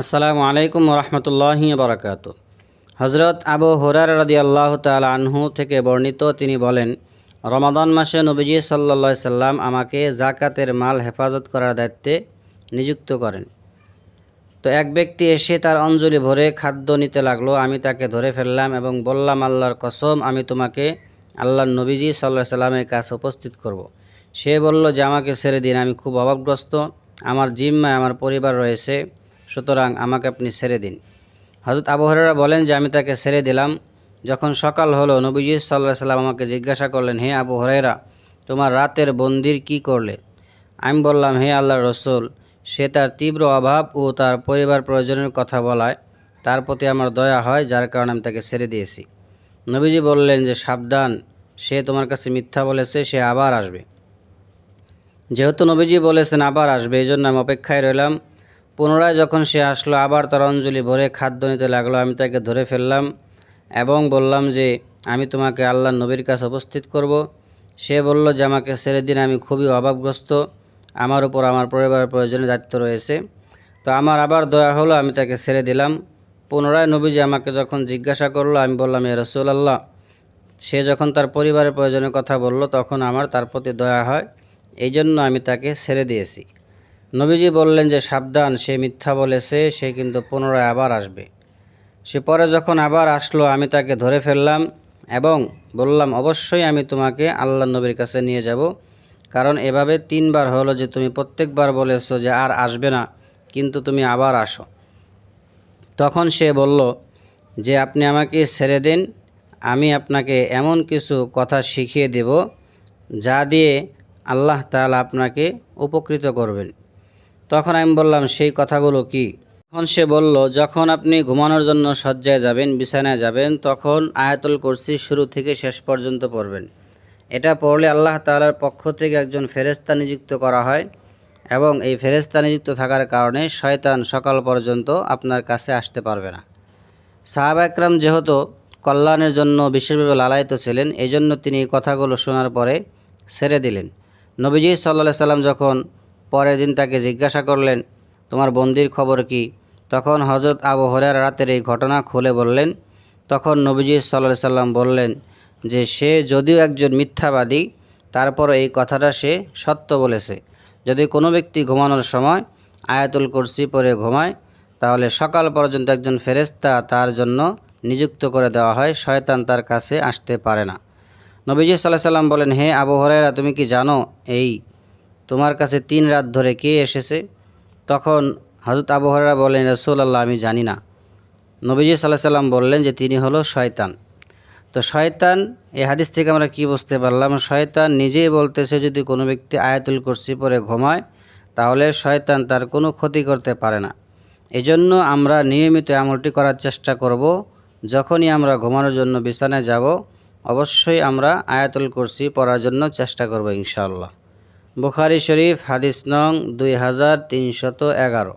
আসসালামু আলাইকুম রহমতুল্লাহি বরকাত হজরত আবু হুরার রদি আল্লাহ তাল আনহু থেকে বর্ণিত তিনি বলেন, রমাদান মাসে নবীজি সাল্লা সাল্লাম আমাকে জাকাতের মাল হেফাজত করার দায়িত্বে নিযুক্ত করেন। তো এক ব্যক্তি এসে তার অঞ্জলি ভরে খাদ্য নিতে লাগল, আমি তাকে ধরে ফেললাম এবং বললাম, আল্লাহর কসম, আমি তোমাকে আল্লাহর নবীজি সাল্লাহ সাল্লামের কাছে উপস্থিত করব। সে বলল যে, আমাকে ছেড়ে দিন, আমি খুব অভাবগ্রস্ত। আমার জিম্মায় আমার পরিবার রয়েছে। সুতরাং আমাকে আপনি ছেড়ে দিন। হজরত আবু হরেরা বলেন যে, আমি তাকে ছেড়ে দিলাম। যখন সকাল হলো, নবীজি সাল্লাহ সাল্লাম আমাকে জিজ্ঞাসা করলেন, হে আবু হরেরা তোমার রাতের বন্দির কি করলে? আমি বললাম, হে আল্লাহ রসুল, সে তার তীব্র অভাব ও তার পরিবার প্রয়োজনের কথা বলায়। তার প্রতি আমার দয়া হয়, যার কারণে আমি তাকে ছেড়ে দিয়েছি। নবীজি বললেন যে, সাবধান, সে তোমার কাছে মিথ্যা বলেছে, সে আবার আসবে। যেহেতু নবীজি বলেছেন, আবার আসবে এই জন্য আমি অপেক্ষায় রইলাম। পুনরায় যখন সে আসলো, আবার তার অঞ্জলি ভরে খাদ্য নিতে লাগল, আমি তাকে ধরে ফেললাম এবং বললাম যে, আমি তোমাকে আল্লাহ নবীর কাছে উপস্থিত করব। সে বলল যে, আমাকে ছেড়ে দিন, আমি খুবই অভাবগ্রস্ত। আমার উপর আমার পরিবারের প্রয়োজনীয় দায়িত্ব রয়েছে। তো আমার আবার দয়া হলো, আমি তাকে ছেড়ে দিলাম। পুনরায় নবীজি আমাকে যখন জিজ্ঞাসা করল, আমি বললাম, এ রসুল্লাহ সে যখন তার পরিবারের প্রয়োজনের কথা বলল, তখন আমার তার প্রতি দয়া হয়। এই জন্য আমি তাকে ছেড়ে দিয়েছি। নবীজি বললেন যে, সাবধান, সে মিথ্যা বলেছে, সে কিন্তু পুনরায় আবার আসবে। সে পরে যখন আবার আসলো, আমি তাকে ধরে ফেললাম এবং বললাম, অবশ্যই আমি তোমাকে আল্লাহ নবীর কাছে নিয়ে যাব। কারণ এভাবে তিনবার হলো যে, তুমি প্রত্যেকবার বলেছ যে, আর আসবে না, কিন্তু তুমি আবার আসো। তখন সে বলল, যে, আপনি আমাকে ছেড়ে দিন, আমি আপনাকে এমন কিছু কথা শিখিয়ে দেব, যা দিয়ে আল্লাহ তাআলা আপনাকে উপকৃত করবেন। তখন আমি বললাম, সেই কথাগুলো কি? তখন সে বলল, যখন আপনি ঘুমানোর জন্য শয্যায় যাবেন, বিছানায় যাবেন, তখন আয়াতুল কুরসি শুরু থেকে শেষ পর্যন্ত পড়বেন। এটা পড়লে আল্লাহ তাআলার পক্ষ থেকে একজন ফেরেস্তা নিযুক্ত করা হয় এবং এই ফেরেস্তা নিযুক্ত থাকার কারণে শয়তান সকাল পর্যন্ত আপনার কাছে আসতে পারবে না। সাহাবা একরাম যেহেতু কল্যাণের জন্য বিশেষভাবে লালায়িত ছিলেন এই জন্য তিনি কথাগুলো শোনার পরে ছেড়ে দিলেন। নবীজি সাল্লাহ সাল্লাম যখন পরের দিন তাকে জিজ্ঞাসা করলেন, তোমার বন্দির খবর কি? তখন হজরত আবু হরের রাতের এই ঘটনা খুলে বললেন। তখন নবীজি সাল্লাহ সাল্লাম বললেন যে, সে যদিও একজন মিথ্যাবাদী তারপর এই কথাটা সে সত্য বলেছে। যদি কোনো ব্যক্তি ঘুমানোর সময় আয়াতুল কুরসি পরে ঘুমায়, তাহলে সকাল পর্যন্ত একজন ফেরেস্তা তার জন্য নিযুক্ত করে দেওয়া হয়, শয়তান তার কাছে আসতে পারে না। নবীজি সাল্লাহ সাল্লাম বলেন, হে আবু হরেরা তুমি কি জানো এই তোমার কাছে তিন রাত ধরে কে এসেছে? তখন হজরত আবু হরেরা বলেন রসুল আল্লাহ আমি জানি না। নবীজি সাল্লাহ সাল্লাম বললেন যে তিনি হলো শয়তান। তো শয়তান, এই হাদিস থেকে আমরা কি বুঝতে পারলাম? শয়তান নিজেই বলতেছে, যদি কোনো ব্যক্তি আয়াতুল কুরসি পরে ঘুমায়, তাহলে শয়তান তার কোনো ক্ষতি করতে পারে না। এজন্য আমরা নিয়মিত আমলটি করার চেষ্টা করব। যখনই আমরা ঘুমানোর জন্য বিছানায় যাব, অবশ্যই আমরা আয়াতুল কুরসি পড়ার জন্য চেষ্টা করব ইনশাআল্লাহ। বুখারি শরীফ হাদিস নং দুই হাজার তিনশত এগারো।